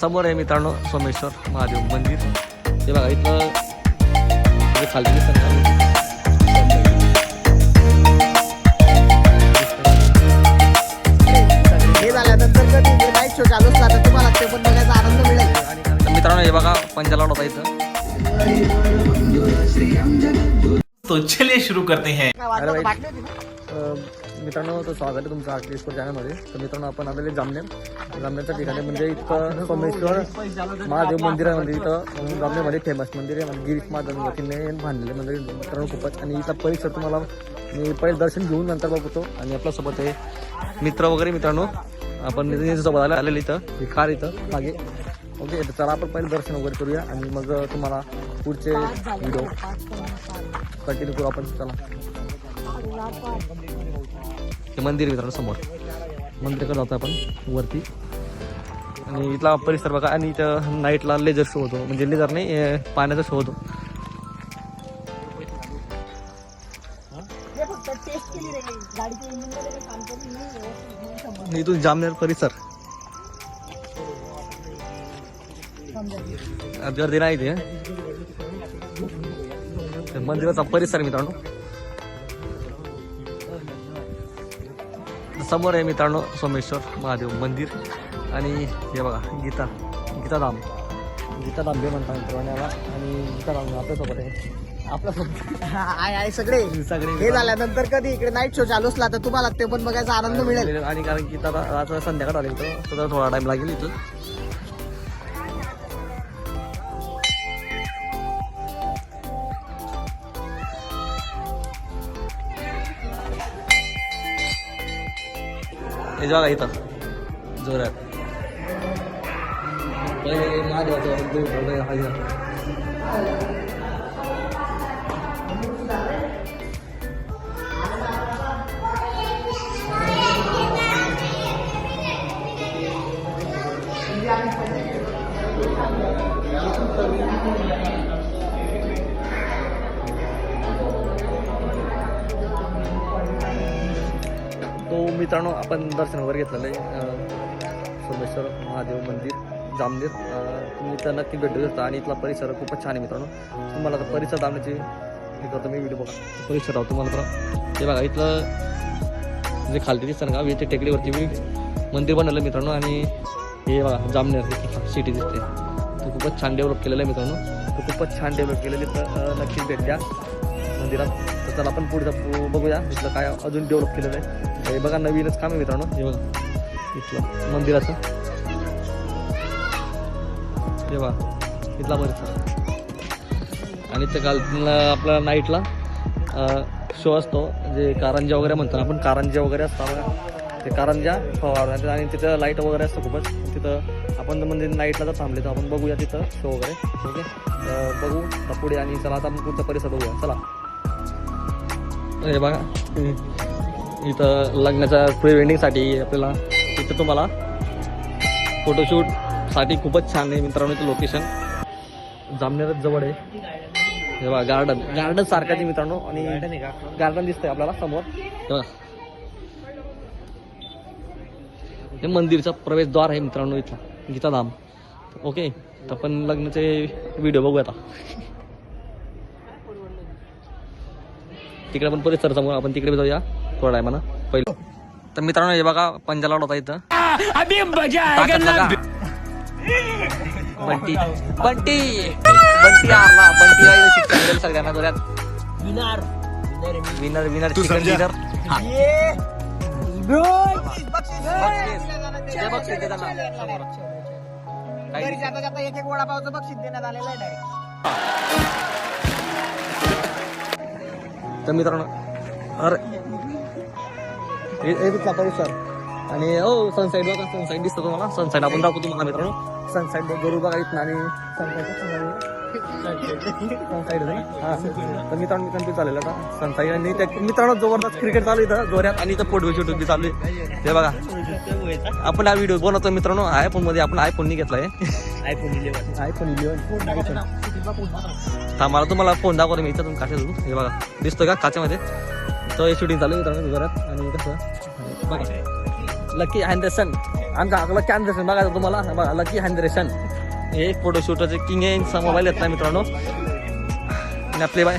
समोर आहे मित्रांनो सोमेश्वर महादेव मंदिर. हे बघा इथं खालती हे झाल्यानंतर कधी नाईट शो चालू असला तर तुम्हाला ते पण बघायचा आनंद मिळेल. मित्रांनो हे बघा पंजाला होता इथं. तो चलिए शुरू करते हैं। मित्रांनो तर स्वागत आहे तुमचं आर्टिस्टवर चॅनलमध्ये तर मित्रांनो आपण आलेले जामनेर. जामनेरच्या ठिकाणी म्हणजे इथं सोमेश्वर महादेव मंदिर आहे म्हणजे इथं. जामनेरमध्ये फेमस मंदिर आहे. म्हणजे गिरीश महादेवतीने बांधलेले मंदिर मित्रांनो खूपच. आणि इथं परिसर तुम्हाला मी पहिले दर्शन घेऊन नंतर बघतो. आणि आपल्यासोबत हे मित्र वगैरे मित्रांनो. आपण सोबत आले आलेले इथं. हे कार इथं मागे. ओके तर चला आपण पहिले दर्शन वगैरे करूया आणि मग तुम्हाला पुढचे व्हिडिओ कंटिन्यू करू आपण चला. हे मंदिर मित्रांनो समोर. मंदिराकडे जातो आपण वरती. आणि इथला परिसर बघा आणि इथं नाईटला लेझर शो होतो. म्हणजे लेझर नाही पाण्याचा शो होतो. हे फक्त टेस्ट आज गर्दी नाही ते मंदिराचा परिसर मित्रांनो. समोर आहे मित्रांनो सोमेश्वर महादेव मंदिर. आणि हे बघा गीता गीताधाम गीताधाम बे म्हणता मित्रांनो याला. आणि गीताधाम आपल्यासोबत आहे. आपल्यासोबत. आहे सगळे. सगळे हे झाल्यानंतर कधी इकडे नाईट शो चालू असला तर तुम्हाला ते पण बघायचा आनंद मिळेल. आणि कारण की आता संध्याकाळ आले तर थोडा टाइम लागेल इथं. हे बघा इथं जोरात पहिले महादेवाचं मित्रांनो आपण दर्शन वगैरे घेतलेलं आहे सोमेश्वर महादेव मंदिर जामनेर. तुम्ही तर नक्की भेट देऊ शकता आणि इथला परिसर खूपच छान आहे मित्रांनो. तुम्हाला तर परिसर दामण्याची हे करतो मी व्हिडिओ बघा. परिसर राहतो तुम्हाला तर. हे बघा इथलं जे खालती दिसतं ना इथे टेकडीवरती मी मंदिर बनवलं मित्रांनो. आणि हे बघा जामनेर सिटी दिसते ते खूपच छान डेव्हलप केलेलं आहे मित्रांनो. ते खूपच छान डेव्हलप केलेलं तर नक्कीच भेट द्या. मंदिरात. तर चला आपण पुढचा बघूया. इथलं काय अजून डेव्हलप केलेलं आहे. हे बघा नवीनच काम आहे मित्रांनो. हे बघा इथलं मंदिराचं. हे बघा इथला परिसर. आणि इथं काल आपला नाईटला शो असतो. जे कारंजा वगैरे म्हणतो ना आपण कारंजा वगैरे असतात बघा. ते कारंजा हो, फवारण्यात आणि तिथं लाइट वगैरे असतं खूपच. तिथं आपण म्हणजे नाईटला जर थांबले तर आपण बघूया तिथं शो वगैरे. ओके? बघू पुढे आणि चला आता आपण पुढचा परिसर बघूया. चला. हे बघा. इथं लग्नाच्या प्री वेडिंगसाठी आपल्याला इथं तुम्हाला फोटोशूटसाठी खूपच छान आहे मित्रांनो इथं लोकेशन जामनेरच जवळ आहे. हे बघा गार्डन गार्डन सारखाच आहे मित्रांनो आणि गार्डन दिसतंय आपल्याला समोर. हे हे मंदिरचा प्रवेशद्वार आहे मित्रांनो इथला गीताधाम ओके तर आपण लग्नाचे व्हिडिओ बघूया आता. तिकडे पण परिसर समोर. आपण तिकडे बी जाऊया थोडा टायमानं. पहिलं. तर मित्रांनो हे बघा पंजाला होता इथं. बंटी. बंटी. बंटी हारला. बंटी सगळ्यांना जोरात. Winner winner winner chicken dinner घरी जाता जाता एक एक वडापावचं बक्षीस देण्यात आलेलं आहे डायरेक्ट तर मित्रांनो अरे. हे- परिसर आणि हो सनसाईड बघा सनसाईड दिसतो तुम्हाला. सनसाईड आपण दाखवतो तुम्हाला मित्रांनो. सनसाईड जरूर बघा इथं आणि सनसाईड हा तर मित्रांनो मित्रांनो चालेल आता सनसाईड आणि त्या मित्रांनो जबरदस्त क्रिकेट चालू इथं जोऱ्यात आणि इथं फोटो शूट बी चालू आहे ते बघा आपण हा व्हिडिओ बनवतो मित्रांनो आयफोनमध्ये आपण आयफोन नाही घेतलाय आयफोन इलेव्हन आयफोन इलेव्हन थांबा तुम्हाला फोन दाखवतो मी इथं काच्या हे बघा दिसतोय का काच्यामध्ये तर शूटिंग चालू आहे मित्रांनो घरात आणि कसं बघा लकी अँड आमचा लकी कॅन्द्रेशन बघायचं तुम्हाला. बघा लकी हँड्रेशन हे फोटोशूटचे किंग आहे. मोबाईल येत नाही मित्रांनो. आणि आपले बाय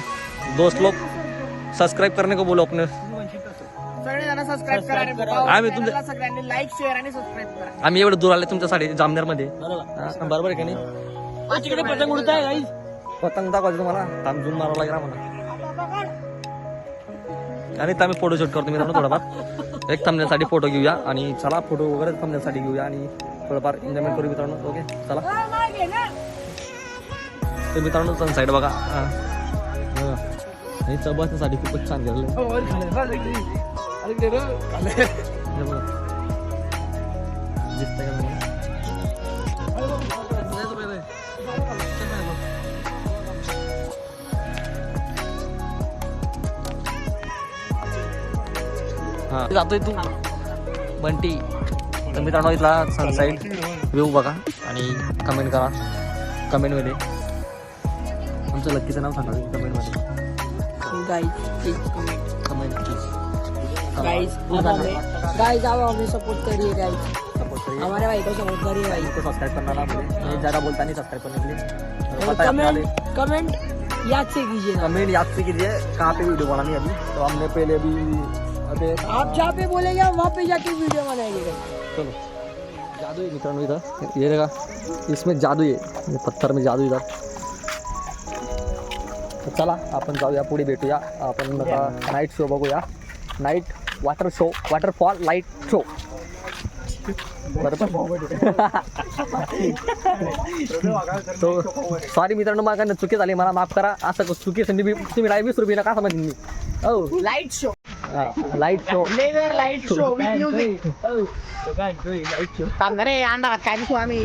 दोस्त लोक सबस्क्राईब करणे को बोलो बाबा. आम्ही तुमचे- चॅनलला सगळ्यांनी लाईक शेअर आणि सबस्क्राईब करा. आम्ही एवढं दूर आले तुमच्यासाठी जामनेरमध्ये. बरोबर. आहे का नाही? तिकडे पतंग उडत आहे पतंग दाखवायचं तुम्हाला. तामजून मारावं लागेल आम्हाला. आणि इथं आम्ही फोटोशूट करतो मित्रांनो थोडाफार. एक थांबण्यासाठी फोटो घेऊया आणि चला फोटो वगैरे थांबण्यासाठी घेऊया आणि थोडंफार एन्जॉयमेंट करू मित्रांनो. ओके चला. तर मित्रांनो सनसाईड बघा. हा. बघा. इथं बसण्यासाठी खूपच छान गेलेलं हे बघा. दिसतंय का? हा. जातोय तू. बंटी. तर मित्रांनो इथला सनसाईड व्ह्यू बघा आणि कमेंट करा. कमेंटमध्ये आमचं लक्कीचं नाव सांगा कमेंटमध्ये कमेंट गाइस गाइस आओ हमें सपोर्ट करिए गाइस सपोर्ट करिए हमारे भाई को सपोर्ट करिए भाई को सब्सक्राइब करना ना भूलें ये ज़्यादा बोलता नहीं सब्सक्राइब करने के लिए और पता अपने वाले कमेंट कमेंट याद से कीजिए कमेंट याद से कीजिए कहाँ पे वीडियो बनानी है अभी तो हमने पहले भी अबे आप जहाँ पे बोलेंगे वहाँ पे जाके वीडियो बनाएंगे. चलो। जादू है मित्रांनो इधर। ये रहेगा इसमें जादू आहे ये पत्थर में जादू इधर। तर चला आपण जाऊया पुढे भेटूया आपण आता नाईट शो बघूया night water show waterfall light show बरोबर? तो सॉरी मित्रांनो माझ्याकडनं चुकी झाली मला माफ करा. असं चुकी तुम्ही वीस रुपये नका समजेन मी. हो light show light show laser light show with music थांब ना रे अंडा काय दिसू आम्ही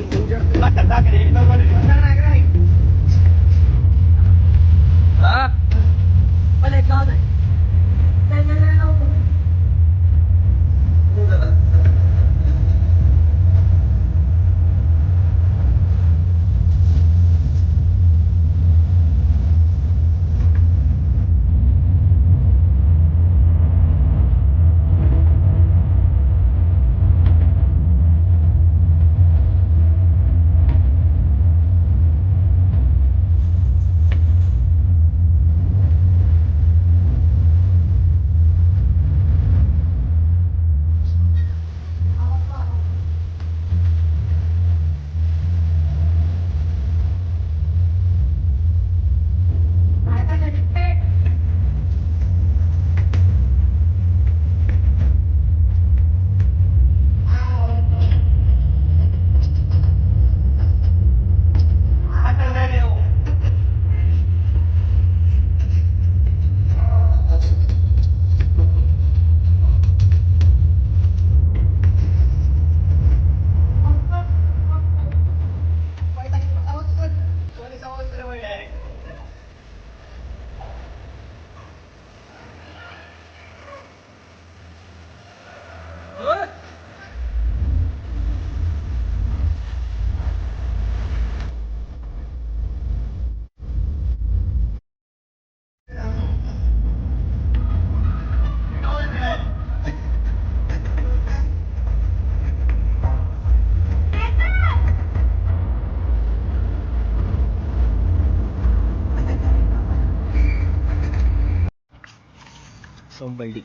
somebody.